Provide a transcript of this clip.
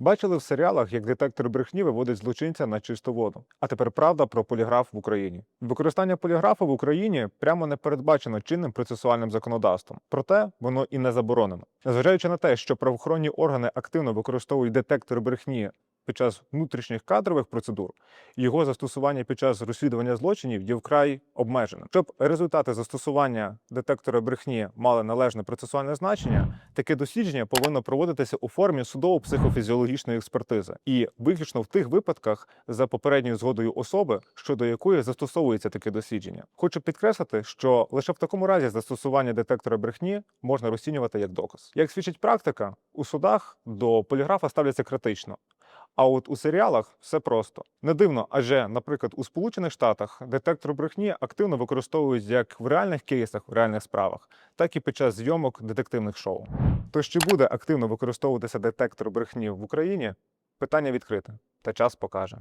Бачили в серіалах, як детектор брехні виводить злочинця на чисту воду. А тепер правда про поліграф в Україні. Використання поліграфу в Україні прямо не передбачено чинним процесуальним законодавством. Проте воно і не заборонено. Незважаючи на те, що правоохоронні органи активно використовують детектор брехні під час внутрішніх кадрових процедур, його застосування під час розслідування злочинів є вкрай обмеженим. Щоб результати застосування детектора брехні мали належне процесуальне значення, таке дослідження повинно проводитися у формі судово-психофізіологічної експертизи і виключно в тих випадках за попередньою згодою особи, щодо якої застосовується таке дослідження. Хочу підкреслити, що лише в такому разі застосування детектора брехні можна розцінювати як доказ. Як свідчить практика, у судах до поліграфа ставляться критично. А от у серіалах все просто не дивно, адже, наприклад, у Сполучених Штатах детектор брехні активно використовують як в реальних кейсах, в реальних справах, так і під час зйомок детективних шоу. Тож чи буде активно використовуватися детектор брехні в Україні? Питання відкрите, та час покаже.